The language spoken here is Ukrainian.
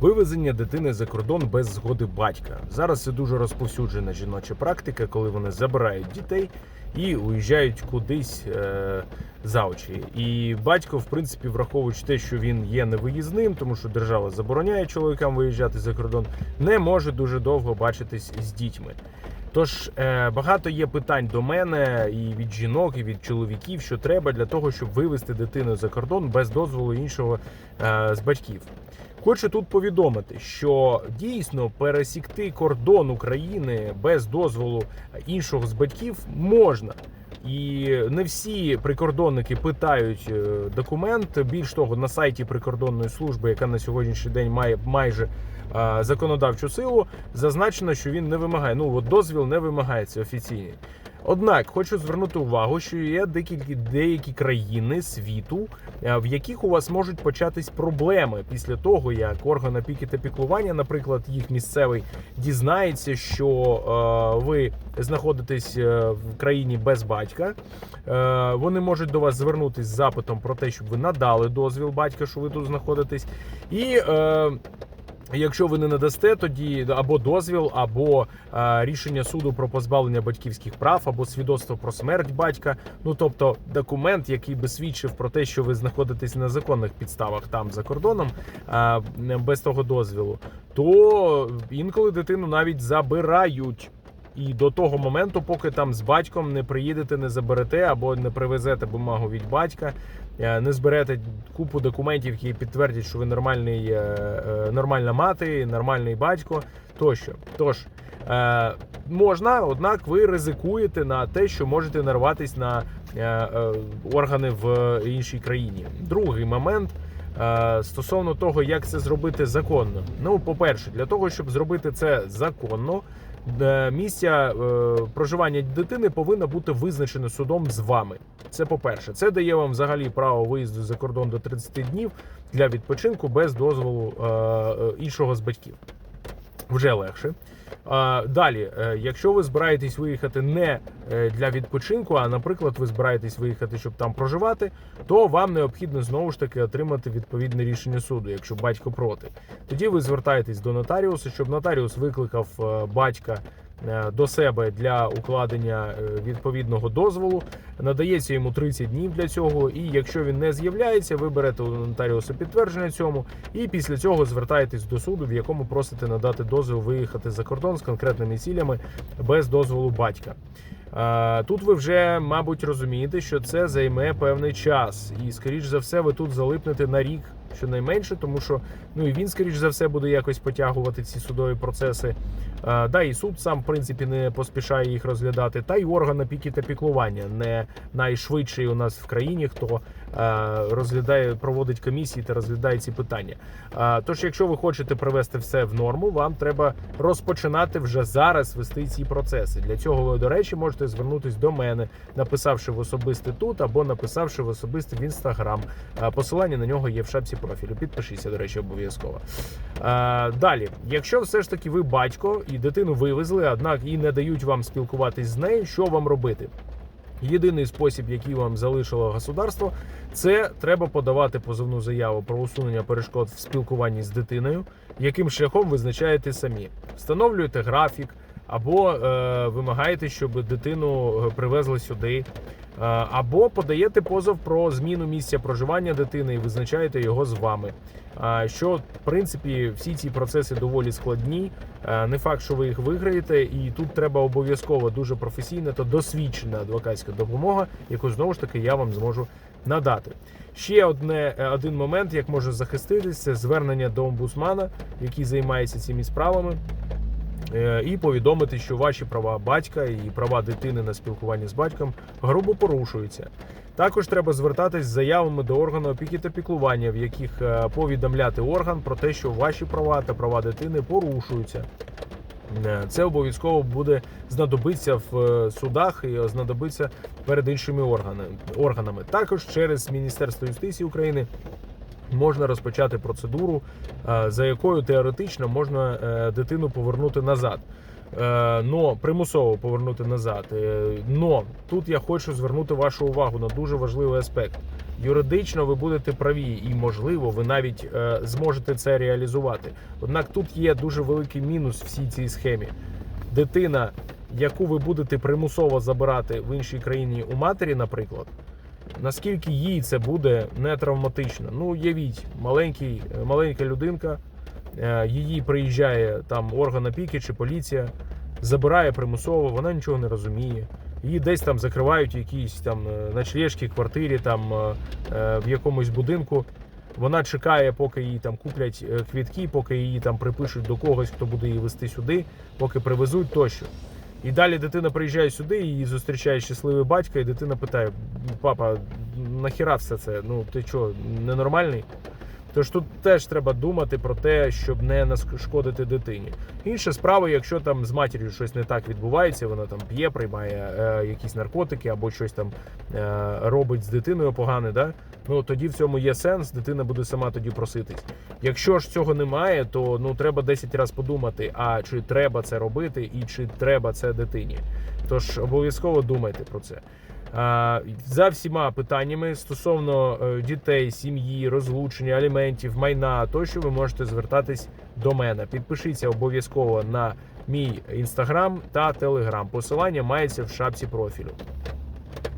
Вивезення дитини за кордон без згоди батька. Зараз це дуже розповсюджена жіноча практика, коли вони забирають дітей і уїжджають кудись е, за очі. І батько, в принципі, враховуючи те, що він є невиїзним, тому що держава забороняє чоловікам виїжджати за кордон, не може дуже довго бачитись з дітьми. Тож е, багато є питань до мене і від жінок, і від чоловіків, що треба для того, щоб вивезти дитину за кордон без дозволу іншого е, з батьків. Хочу тут повідомити, що дійсно пересікти кордон України без дозволу іншого з батьків можна. І не всі прикордонники питають е, документ. Більш того, на сайті прикордонної служби, яка на сьогоднішній день має майже е, законодавчу силу, зазначено, що він не вимагає. Ну от дозвіл не вимагається офіційний. Однак хочу звернути увагу, що є деякі деякі країни світу, е, в яких у вас можуть початись проблеми після того, як орган опіки та піклування, наприклад, їх місцевий дізнається, що е, ви знаходитесь е, в країні без батька. Е, вони можуть до вас звернутися з запитом про те, щоб ви надали дозвіл батька, що ви тут знаходитесь, і. Е, Якщо ви не надасте, тоді або дозвіл, або е, рішення суду про позбавлення батьківських прав, або свідоцтво про смерть батька. Ну тобто документ, який би свідчив про те, що ви знаходитесь на законних підставах там за кордоном, е, без того дозвілу, то інколи дитину навіть забирають. І до того моменту, поки там з батьком не приїдете, не заберете або не привезете бумагу від батька, е, не зберете купу документів, які підтвердять, що ви нормальний, е, е, нормальна мати, нормальний батько тощо. Тож можна, однак ви ризикуєте на те, що можете нарватися на органи в іншій країні. Другий момент. Стосовно того, як це зробити законно, ну по-перше, для того, щоб зробити це законно, місця е, проживання дитини повинна бути визначена судом з вами. Це по-перше, це дає вам взагалі право виїзду за кордон до 30 днів для відпочинку без дозволу е, е, іншого з батьків. Вже легше. Далі, е, якщо ви збираєтесь виїхати не е, для відпочинку, а наприклад, ви збираєтесь виїхати, щоб там проживати, то вам необхідно знову ж таки отримати відповідне рішення суду, якщо батько проти. Тоді ви звертаєтесь до нотаріуса, щоб нотаріус викликав е, батька до себе для укладення е, відповідного дозволу. Надається йому 30 днів для цього. І якщо він не з'являється, ви берете у нотаріуса підтвердження цьому, і після цього звертаєтесь до суду, в якому просите надати дозвіл виїхати за кордон з конкретними цілями без дозволу батька. Е, Тут ви вже, мабуть, розумієте, що це займе певний час, і скоріш за все, ви тут залипнете на рік щонайменше, тому що ну і він, скоріш за все, буде якось потягувати ці судові процеси. Е, Да, і суд сам в принципі не поспішає їх розглядати. Та й орган опіки та піклування не найшвидший у нас в країні, хто розглядає, проводить комісії та розглядає ці питання. Е, Тож, якщо ви хочете привести все в норму, вам треба розпочинати вже зараз вести ці процеси. Для цього ви, до речі, можете звернутись до мене, написавши в особисте тут або написавши в особисте в інстаграм. Е, Посилання на нього є в шапці профілю. Підпишіться, до речі, обов'язково. Е, Далі, якщо все ж таки ви батько і дитину вивезли, однак і не дають вам спілкуватись з нею, що вам робити? Єдиний спосіб, який вам залишило государство, це треба подавати позовну заяву про усунення перешкод в спілкуванні з дитиною, яким шляхом визначаєте самі. Встановлюєте графік або е, вимагаєте, щоб дитину е, привезли сюди, е, або подаєте позов про зміну місця проживання дитини і визначаєте його з вами. А, Що в принципі всі ці процеси доволі складні. Е, Не факт, що ви їх виграєте, і тут треба обов'язково дуже професійна та досвідчена адвокатська допомога, яку знову ж таки я вам зможу надати. Ще одне е, один момент, як можна захиститись, це звернення до омбудсмана, який займається цими справами. Е, І повідомити, що ваші права батька і права дитини на спілкування з батьком грубо порушуються. Також треба звертатись з заявами до органу опіки та піклування, в яких е, повідомляти орган про те, що ваші права та права дитини порушуються. Е, Це обов'язково буде знадобиться в судах і знадобиться перед іншими органами. Також через Міністерство юстиції України можна розпочати процедуру, е, за якою теоретично можна е, дитину повернути назад. Е, Но примусово повернути назад. Но тут я хочу звернути вашу увагу на дуже важливий аспект. Юридично ви будете праві, і можливо, ви навіть зможете це реалізувати. Однак тут є дуже великий мінус всій цій схемі. Дитина, яку ви будете примусово забирати в іншій країні у матері, наприклад, наскільки їй це буде не травматично. Ну, уявіть, маленький, маленька людинка, е, її приїжджає там орган опіки чи поліція, забирає примусово, вона нічого не розуміє. Її десь там закривають в якійсь там е, ночлежці, квартирі, там е, е, в якомусь будинку. Вона чекає, поки їй там куплять е, квітки, поки її там припишуть до когось, хто буде її вести сюди, поки привезуть тощо. І далі дитина приїжджає сюди, її зустрічає щасливий батько, і дитина питає: папа, нахіра все це? Ну ти чого, ненормальний? Тож тут теж треба думати про те, щоб не нашкодити дитині. Інша справа, якщо там з матір'ю щось не так відбувається, вона там п'є, приймає е, якісь наркотики або щось там е, робить з дитиною погане, да? ну тоді в цьому є сенс, дитина буде сама тоді проситись. Якщо ж цього немає, то ну треба 10 разів подумати, а чи треба це робити, і чи треба це дитині. Тож обов'язково думайте про це. За всіма питаннями стосовно е, дітей, сім'ї, розлучення, аліментів, майна, тощо ви можете звертатись до мене. Підпишіться обов'язково на мій інстаграм та телеграм. Посилання мається в шапці профілю.